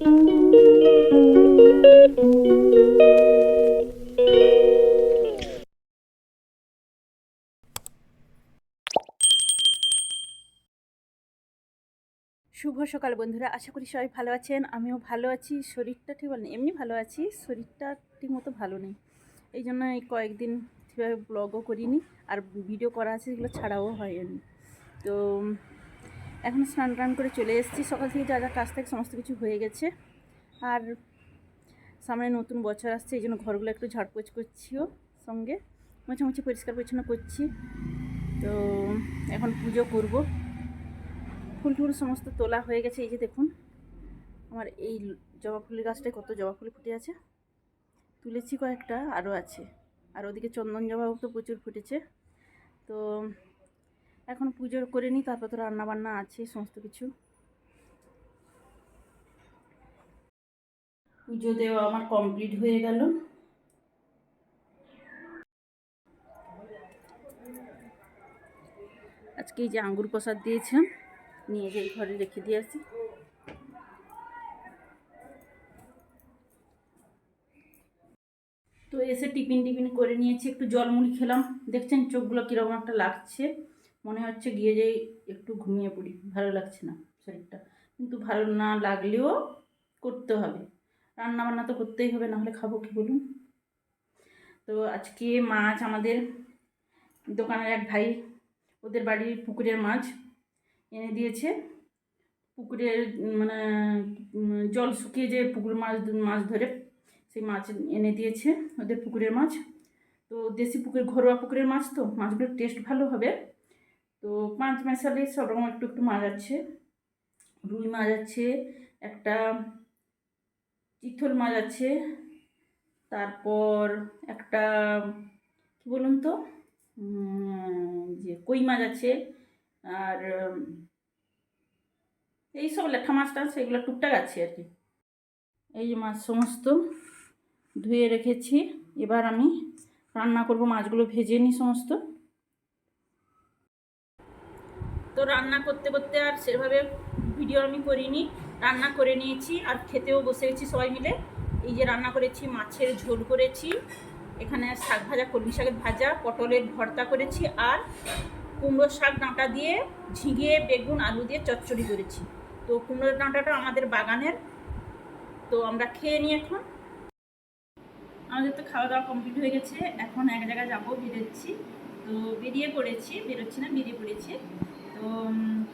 শুভ সকাল বন্ধুরা, আশা করি সবাই ভালো আছেন। আমিও ভালো আছি। শরীরটা ঠিক ভালো নেই এমনি ভালো আছি। শরীরটা ঠিক মতো ভালো নেই। এই জন্য এই কয়েকদিন ঠিকভাবে ব্লগও করিনি, আর ভিডিও করা আছে সেগুলো ছাড়াও হয়নি। তো এখন স্নান টান করে চলে এসেছি। সকাল থেকে যা যা কাজ থাকে সমস্ত কিছু হয়ে গেছে। আর সামনে নতুন বছর আসছে, এই জন্য ঘরগুলো একটু ঝাড়পোছ করছিও সঙ্গে। মোছামুছি পরিষ্কার পরিচ্ছন্ন করছি। তো এখন পুজো করব। ফুল টুল সমস্ত তোলা হয়ে গেছে, এই যে দেখুন। আমার এই জবা ফুলের গাছটায় কত জবা ফুল ফুটে আছে। তুলেছি কয়েকটা, আরও আছে। আর ওদিকে চন্দন জবাও তো প্রচুর ফুটেছে। তো এখন পুজো করে নিই, তারপর তো রান্না বান্না আছে, সমস্ত কিছু। পুজো দেওয়া আমার কমপ্লিট হয়ে গেল। আজকে এই যে আঙ্গুর প্রসাদ দিয়েছিলাম নিয়ে যাই ঘরে রেখে দিয়ে আসি। তো এসে টিফিন টিফিন করে নিয়েছি, একটু জলমুড়ি খেলাম। দেখছেন চোখগুলো কীরকম একটা লাগছে। মনে হচ্ছে গিয়ে যাই একটু ঘুমিয়ে পড়ি, ভালো লাগছে না শরীরটা। কিন্তু ভালো না লাগলেও করতে হবে। রান্না বান্না তো করতেই হবে, নাহলে খাব কি বলুন? তো আজকে মাছ আমাদের দোকানের এক ভাই, ওদের বাড়ির পুকুরের মাছ এনে দিয়েছে। পুকুরের মানে জল শুকিয়ে যে পুকুর মাছ মাছ ধরে সেই মাছ এনে দিয়েছে ওদের পুকুরের মাছ। তো দেশি পুকুর, ঘরোয়া পুকুরের মাছ তো, মাছগুলোর টেস্ট ভালো হবে। তো পাঁচ মেশালে সব রকম একটু একটু মাছ আছে। রুই মাছ আছে, একটা চিতল মাছ আছে, তারপর একটা, কি বলুন তো? যে কই মাছ আছে, আর এইসব লেঠা মাছটা সেগুলো টুকটাক আছে আর কি। এই যে মাছ সমস্ত ধুয়ে রেখেছি। এবার আমি রান্না করব মাছগুলো ভেজে নিই সমস্ত। তো রান্না করতে করতে আর সেভাবে ভিডিও আমি করিনি, রান্না করে নিয়েছি আর খেতেও বসে গেছি সবাই মিলে। এই যে রান্না করেছি, মাছের ঝোল করেছি, এখানে শাক ভাজা, কলমি শাকের ভাজা, পটলের ভর্তা করেছি আর কুমড়ো শাক ডাঁটা দিয়ে ঝিঙে, বেগুন, আলু দিয়ে চচ্চড়ি করেছি। তো কুমড়োর ডাঁটাটা আমাদের বাগানের। তো আমরা খেয়ে নিই এখন। আমাদের তো খাওয়া দাওয়া কমপ্লিট হয়ে গেছে। এখন এক জায়গায় যাব, বেরোচ্ছি। তো বেরিয়ে পড়েছি, বেরোচ্ছি না, বেরিয়ে পড়েছি। তো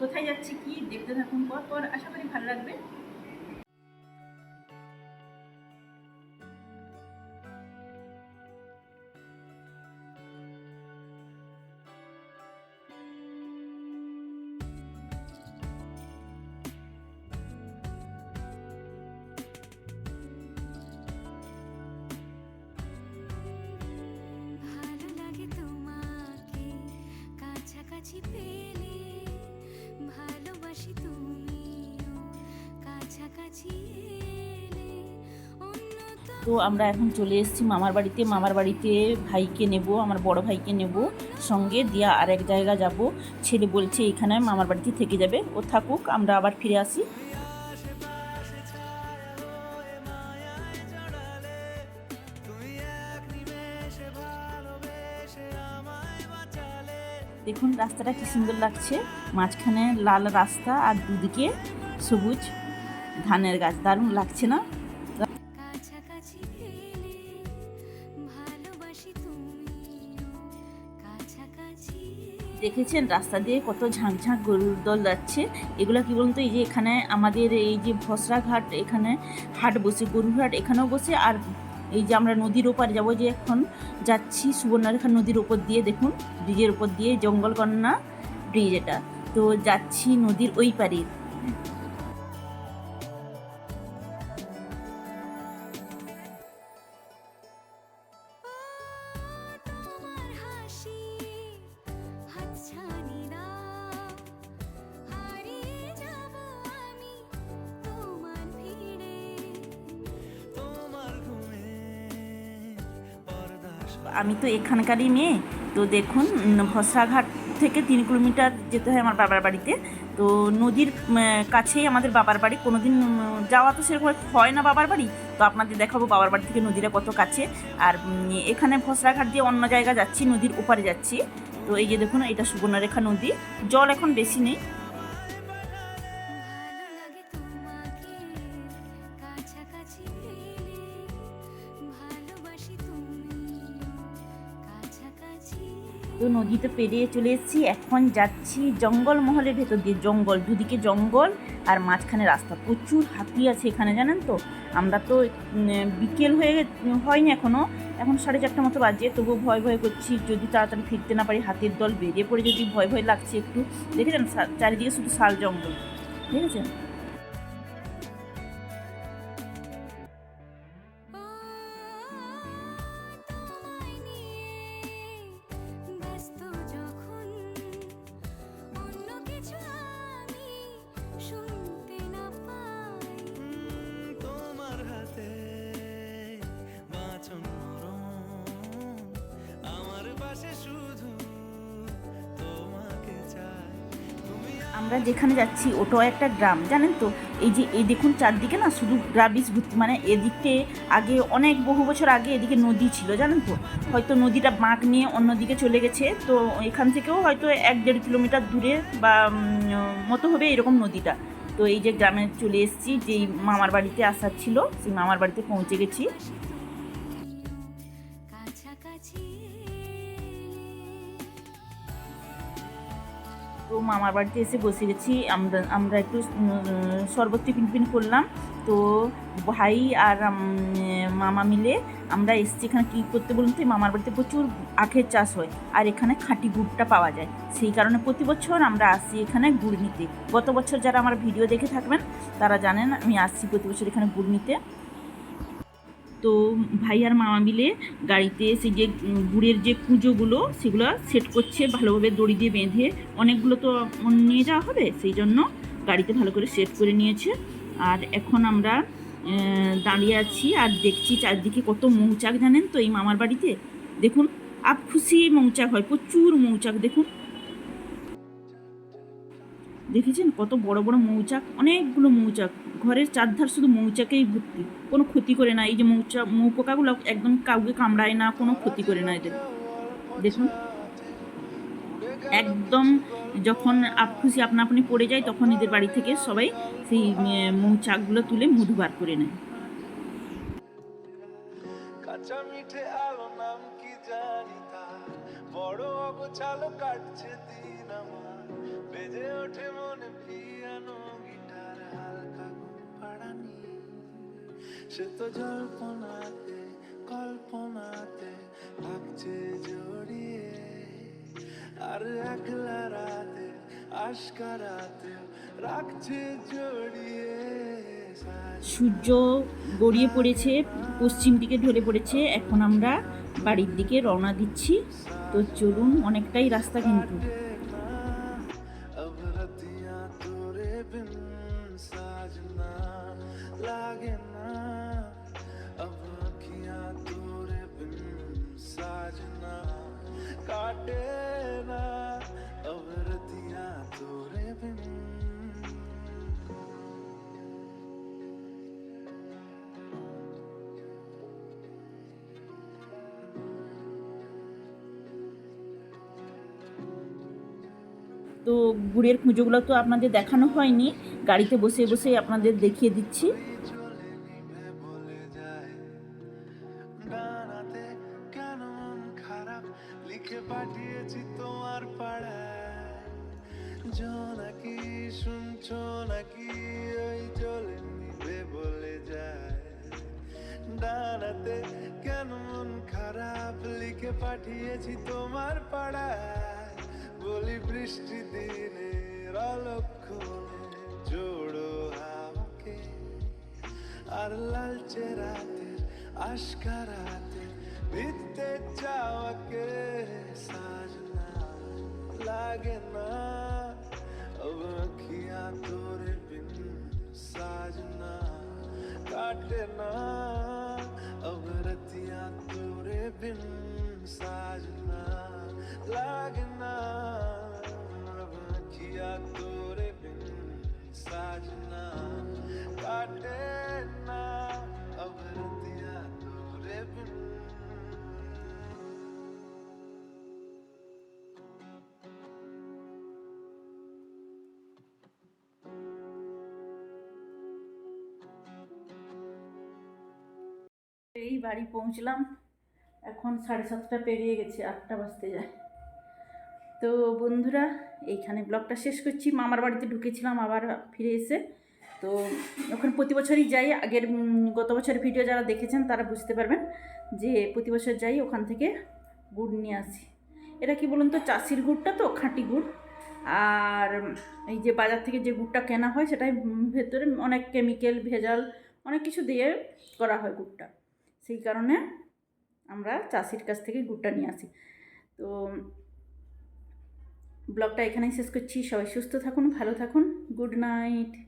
কোথায় যাচ্ছি কি দেখতে থাকুন পর পর আশা করি ভালো লাগবে। কাছাকাছি পেলে তো আমরা এখন চলে এসেছি মামার বাড়িতে। মামার বাড়িতে ভাইকে নেব, আমার বড় ভাইকে নেব। সঙ্গে দিয়া আর এক জায়গা যাব। ছেলে বলছে এখানে মামার বাড়িতে থেকে যাবে। ও থাকুক, আমরা আবার ফিরে আসি। দেখুন, রাস্তাটা কি সুন্দর লাগছে। মাঝখানে লাল রাস্তা আর দুদিকে সবুজ। ধানের গাছ দারুণ লাগছে না? দেখেছেন রাস্তা দিয়ে কত ঝাঁক গরুর দল যাচ্ছে? এগুলো কি বলুন তো এই যে এখানে আমাদের এই যে ভসরা ঘাট এখানে হাট বসে গরুর হাট এখানেও বসে আর এই যে আমরা নদীর ওপার যাব যে এখন যাচ্ছি সুবর্ণরেখা নদীর ওপর দিয়ে দেখুন ব্রিজের ওপর দিয়ে জঙ্গলকন্যা ব্রিজ এটা। তো যাচ্ছি নদীর ওই পারে। আমি তো এখানকারই মেয়ে। তো দেখুন ভসরাঘাট থেকে তিন কিলোমিটার যেতে হয় আমার বাবার বাড়িতে। তো নদীর কাছেই আমাদের বাবার বাড়ি। কোনোদিন উম, যাওয়া তো সেরকম হয় না বাবার বাড়ি। তো আপনাদের দেখাবো বাবার বাড়ি থেকে নদীটা কত কাছে। আর এখানে ভসরাঘাট দিয়ে অন্য জায়গা যাচ্ছি নদীর ওপারে যাচ্ছি। তো এই যে দেখুন এটা সুবর্ণরেখা নদী। জল এখন বেশি নেই। তো নদীতে পেরিয়ে চলে এসেছি। এখন যাচ্ছি জঙ্গল মহলের ভেতর দিয়ে। জঙ্গল, দুদিকে জঙ্গল আর মাঝখানে রাস্তা। প্রচুর হাতি আছে এখানে, জানেন তো? আমরা তো বিকেল হয়ে হয়নি এখনও এখন সাড়ে চারটা মতো বাজে, তবুও ভয় ভয় করছি। যদি তাড়াতাড়ি ফিরতে না পারি, হাতির দল বেরিয়ে পড়ে যদি ভয় ভয় লাগছে একটু। দেখেছেন চারিদিকে শুধু শাল জঙ্গল। দেখেছেন আমরা যেখানে যাচ্ছি, ওটাও একটা গ্রাম, জানেন তো? এই যে, এই দেখুন চারদিকে না শুধু গ্রাবিস ভর্তি মানে এদিকে আগে অনেক বহু বছর আগে এদিকে নদী ছিল, জানেন তো? হয়তো নদীটা বাঁক নিয়ে অন্যদিকে চলে গেছে, তো এখান থেকেও হয়তো এক দেড় কিলোমিটার দূরে বা মতো হবে এরকম নদীটা। তো এই যে গ্রামে চলে এসেছি, যেই মামার বাড়িতে আসার ছিল, সেই মামার বাড়িতে পৌঁছে গেছি। কাছাকাছি তো মামার বাড়িতে এসে বসে গেছি। আমরা আমরা একটু শরবত টিফিন ফিন করলাম। তো ভাই আর মামা মিলে আমরা এসেছি এখানে কী করতে বলুন তো মামার বাড়িতে প্রচুর আখের চাষ হয়। আর এখানে খাঁটি গুড়টা পাওয়া যায়। সেই কারণে প্রতি বছর আমরা আসি এখানে গুড় নিতে। গত বছর যারা আমার ভিডিও দেখে থাকবেন, তারা জানেন আমি আসছি প্রতি বছর এখানে গুড় নিতে। তো ভাই আর মামা মিলে গাড়িতে সেই যে গুড়ের যে কুঁজোগুলো, সেগুলো সেট করছে, ভালোভাবে দড়ি দিয়ে বেঁধে। অনেকগুলো তো নিয়ে যাওয়া হবে, সেই জন্য গাড়িতে ভালো করে সেট করে নিয়েছে। আর এখন আমরা দাঁড়িয়ে আছি আর দেখছি চারদিকে কত মৌচাক, জানেন তো, এই মামার বাড়িতে? দেখুন আপ খুশি মৌচাক হয়, প্রচুর মৌচাক, দেখুন। দেখেছেন? কত বড় বড় মৌচাক, অনেকগুলো মৌচাক। ঘরের চারধার শুধু মৌচাকেই ভর্তি। কোনো ক্ষতি করে না। এই যে মৌচা মৌ পোকাগুলো একদম কাউকে কামড়ায় না, কোনো ক্ষতি করে না এদের। দেখুন। একদম যখন আপ খুশি আপনা আপনি পড়ে যায়, তখন এদের বাড়ি থেকে সবাই সেই মৌচাকগুলো তুলে মধু বার করে নেয়। সে তো জল্পনাতে, কল্পনাতে থাকছে জড়িয়ে। আর একলা রাতে আশকারাতে রাখছে জড়িয়ে। সূর্য গড়িয়ে পড়েছে, পশ্চিম দিকে ঢলে পড়েছে। এখন আমরা বাড়ির দিকে রওনা দিচ্ছি। তো চলুন, অনেকটাই রাস্তা কিন্তু। তো গুড়ের পুজোগুলো তো আপনাদের দেখানো হয়নি। গাড়িতে বসে বসে আপনাদের দেখিয়ে দিচ্ছি। লিখে পাঠিয়েছি তোমার পাড়ায়। শুনছো নাকি ওই চলে বলে যায়। কেন খারাপ? লিখে পাঠিয়েছি তোমার বলি বৃষ্টি দিনে অলক্ষণে জোড়ো হাওকে আর লালচে রাতের আশকারাতে ভিজতে চাওয়াকে সাজনা লাগে না अब अखियां तोरे बिन साजना काटे বাড়ি পৌঁছলাম। এখন সাড়ে সাতটা পেরিয়ে গেছে, আটটা বাজতে যায়। তো বন্ধুরা, এইখানে ব্লগটা শেষ করছি। মামার বাড়িতে ঢুকেছিলাম আবার ফিরে এসে। তো ওখানে প্রতি বছরই যাই। আগের গত বছরের ভিডিও যারা দেখেছেন তারা বুঝতে পারবেন যে প্রতি বছর যাই, ওখান থেকে গুড় নিয়ে আসি। এটা কি বলুন তো, চাষির গুড়টা তো, খাঁটি গুড়। আর এই যে বাজার থেকে যে গুড়টা কেনা হয়, সেটাই ভেতরে অনেক কেমিক্যাল ভেজাল, অনেক কিছু দিয়ে করা হয় গুড়টা। সেই কারণে আমরা চাষির কাছ থেকে গুড়টা নিয়ে আসি। তো ব্লগটা এখানেই শেষ করছি। সবাই সুস্থ থাকুন, ভালো থাকুন। Good night.